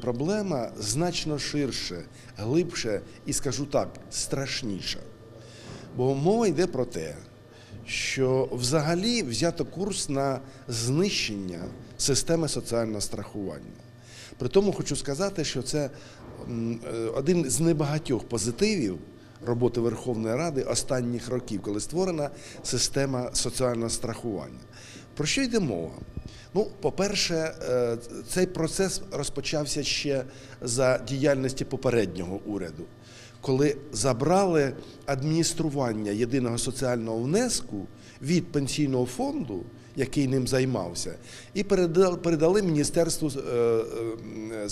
проблема значно ширше, глибше і, скажу так, страшніша. Бо мова йде про те, що взагалі взято курс на знищення системи соціального страхування. При тому хочу сказати, що це е, один з небагатьох позитивів роботи Верховної Ради останніх років, коли створена система соціального страхування. Про що йде мова? Ну, по-перше, е, цей процес розпочався ще за діяльності попереднього уряду, коли забрали адміністрування єдиного соціального внеску від пенсійного фонду, який ним займався, і передали, міністерству, е, е,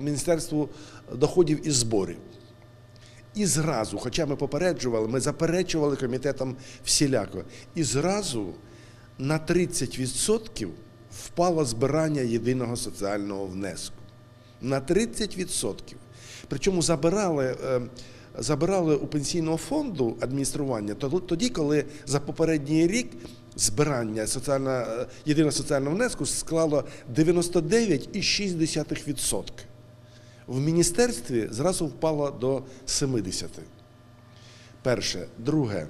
міністерству доходів і зборів. І зразу, хоча ми попереджували, ми заперечували комітетом всіляко, і зразу на 30% впало збирання єдиного соціального внеску. На 30%. Причому забирали, е, забирали у пенсійного фонду адміністрування тоді, коли за попередній рік збирання соціальна, е, єдиного соціального внеску склало 99,6%. В міністерстві зразу впало до 70%. Перше. Друге.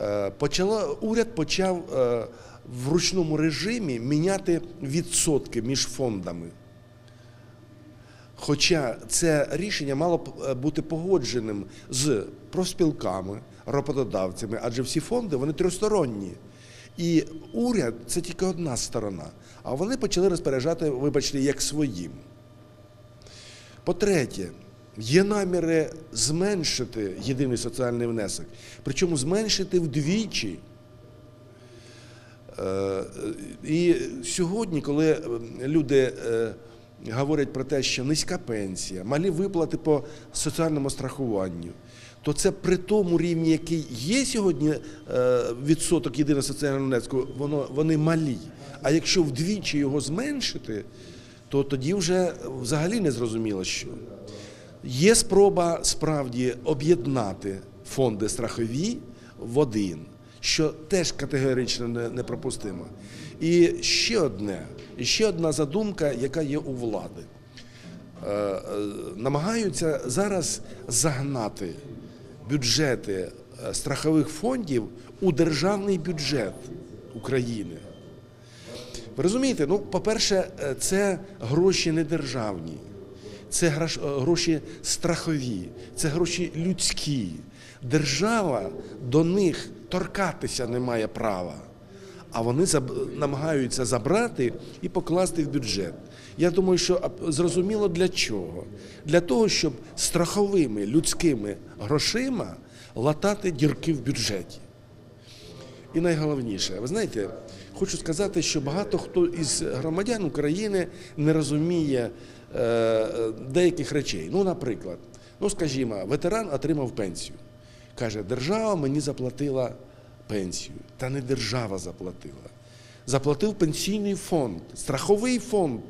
Е, Почало, уряд почав в ручному режимі міняти відсотки між фондами. Хоча це рішення мало б е, бути погодженим з профспілками, роботодавцями, адже всі фонди вони трьохсторонні. І уряд це тільки одна сторона. А вони почали розпоряджати, вибачте, як своїм. По-третє, є наміри зменшити єдиний соціальний внесок, причому зменшити вдвічі. Е, І сьогодні, коли е, люди е, говорять про те, що низька пенсія, малі виплати по соціальному страхуванню, то це при тому рівні, який є сьогодні відсоток єдиного соціального внеску, воно, вони малі. А якщо вдвічі його зменшити, то тоді вже взагалі не зрозуміло, що. Є спроба справді об'єднати фонди страхові в один, що теж категорично не- неприпустимо. І ще одне, ще одна задумка, яка є у влади. Е, е, Намагаються зараз загнати бюджети е, страхових фондів у державний бюджет України. Ви розумієте, ну, по-перше, це гроші не державні, це гроші страхові, це гроші людські. Держава до них торкатися не має права. А вони намагаються забрати і покласти в бюджет. Я думаю, що зрозуміло для чого? Для того, щоб страховими людськими грошима латати дірки в бюджеті. І найголовніше, ви знаєте, хочу сказати, що багато хто із громадян України не розуміє е, е, деяких речей. Ну, наприклад, ну скажімо, ветеран отримав пенсію. Каже, держава мені заплатила пенсію. Та не держава заплатила. Заплатив пенсійний фонд, страховий фонд,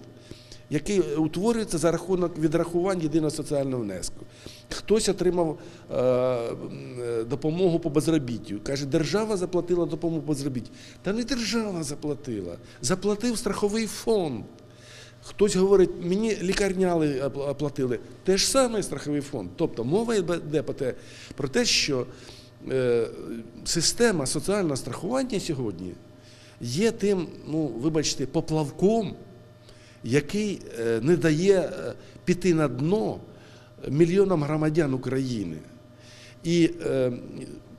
який утворюється за рахунок відрахувань єдиного соціального внеску. Хтось отримав е, допомогу по безробіттю. Каже, держава заплатила допомогу по безробіттю. Та не держава заплатила, заплатив страховий фонд. Хтось говорить, мені лікарняли опла- оплатили. Те ж саме страховий фонд. Тобто мова йде про те, що е, система соціального страхування сьогодні є тим, ну, вибачте, поплавком, який е, не дає е, піти на дно мільйонам громадян України. І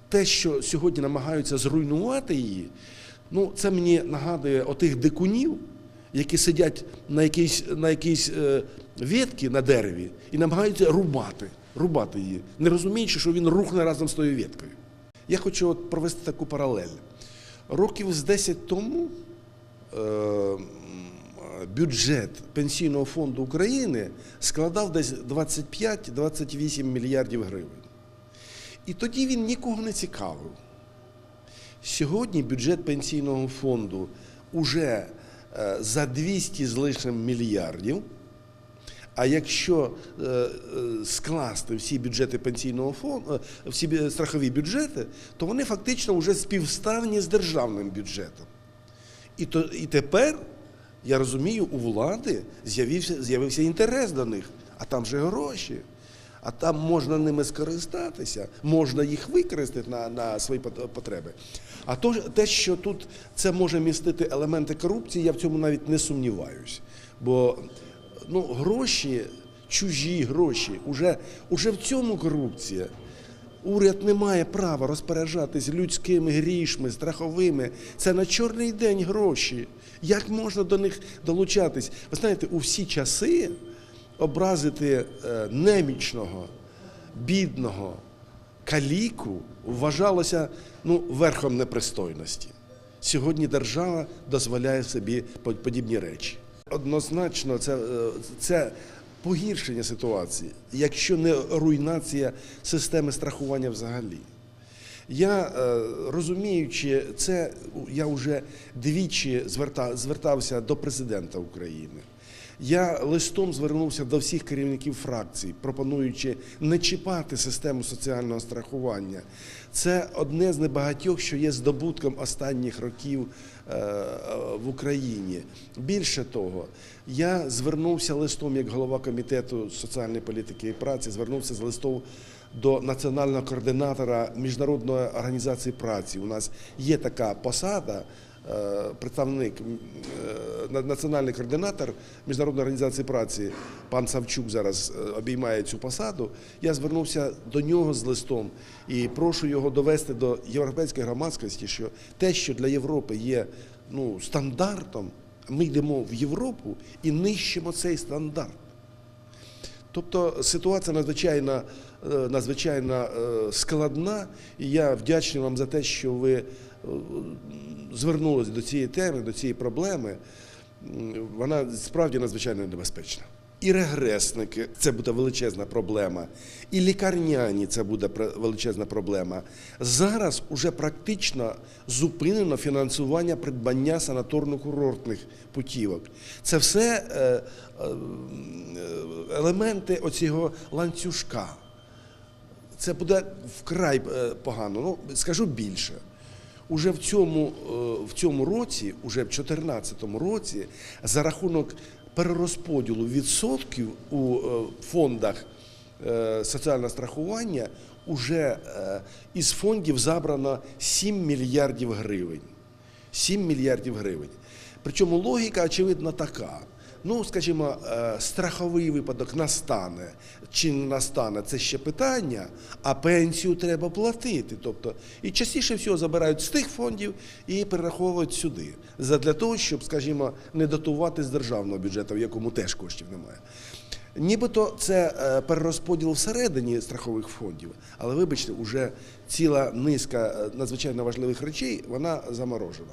те, що сьогодні намагаються зруйнувати її, ну, це мені нагадує отих дикунів, які сидять на якійсь, на якійсь е, ветці на дереві і намагаються рубати, рубати її, не розуміючи, що він рухне разом з тою веткою. Я хочу от провести таку паралель. Років з 10 тому е, бюджет Пенсійного фонду України складав десь 25-28 мільярдів гривень. І тоді він нікого не цікавив. Сьогодні бюджет пенсійного фонду уже за 200 з лишнім мільярдів. А якщо е, е, скласти всі бюджети пенсійного фонду, е, всі страхові бюджети, то вони фактично вже співставні з державним бюджетом. І, то, і тепер Я розумію, у влади з'явився інтерес до них, а там же гроші. А там можна ними скористатися, можна їх використати на, на свої потреби. А то, те, що тут це може містити елементи корупції, я в цьому навіть не сумніваюсь. Бо ну, гроші, чужі гроші, уже, уже в цьому корупція. Уряд не має права розпоряджатись людськими грішми, страховими. Це на чорний день гроші. Як можна до них долучатись? Ви знаєте, у всі часи образити е, немічного, бідного, каліку вважалося ну, верхом непристойності. Сьогодні держава дозволяє собі подібні речі. Однозначно, це, е, це погіршення ситуації, якщо не руйнація системи страхування взагалі. Я е, розуміючи це, я вже двічі звертався до президента України. Я листом звернувся до всіх керівників фракцій, пропонуючи не чіпати систему соціального страхування. Це одне з небагатьох, що є здобутком останніх років е, в Україні. Більше того, я звернувся листом як голова комітету соціальної політики і праці, звернувся з листом до національного координатора міжнародної організації праці. У нас є така посада. Е, Представник е, на- національний координатор міжнародної організації праці, пан Савчук зараз е, обіймає цю посаду. Я звернувся до нього з листом і прошу його довести до європейської громадськості, що те, що для Європи є ну, стандартом, ми йдемо в Європу і нищимо цей стандарт. Тобто ситуація надзвичайно, надзвичайно складна, і я вдячний вам за те, що ви е, звернулися до цієї теми, до цієї проблеми. Вона справді надзвичайно небезпечна. І регресники це буде величезна проблема, і лікарняні це буде величезна проблема. Зараз уже практично зупинено фінансування придбання санаторно-курортних путівок. Це все е, е, елементи оцього ланцюжка. Це буде вкрай е, погано. Ну, скажу більше. Уже в цьому, е, в цьому році, уже в 2014 році, за рахунок перерозподілу відсотків у е, фондах е, соціального страхування, уже із фондів забрано 7 мільярдів гривень. 7 мільярдів гривень. Причому логіка, очевидно, така. Ну, скажімо, е, страховий випадок настане чи не настане, це ще питання, а пенсію треба платити. Тобто, і частіше всього забирають з тих фондів і перераховують сюди. Для того, щоб, скажімо, не дотувати з державного бюджету, в якому теж коштів немає. Нібито це е, перерозподіл всередині страхових фондів, але вибачте, уже ціла низка е, надзвичайно важливих речей вона заморожена.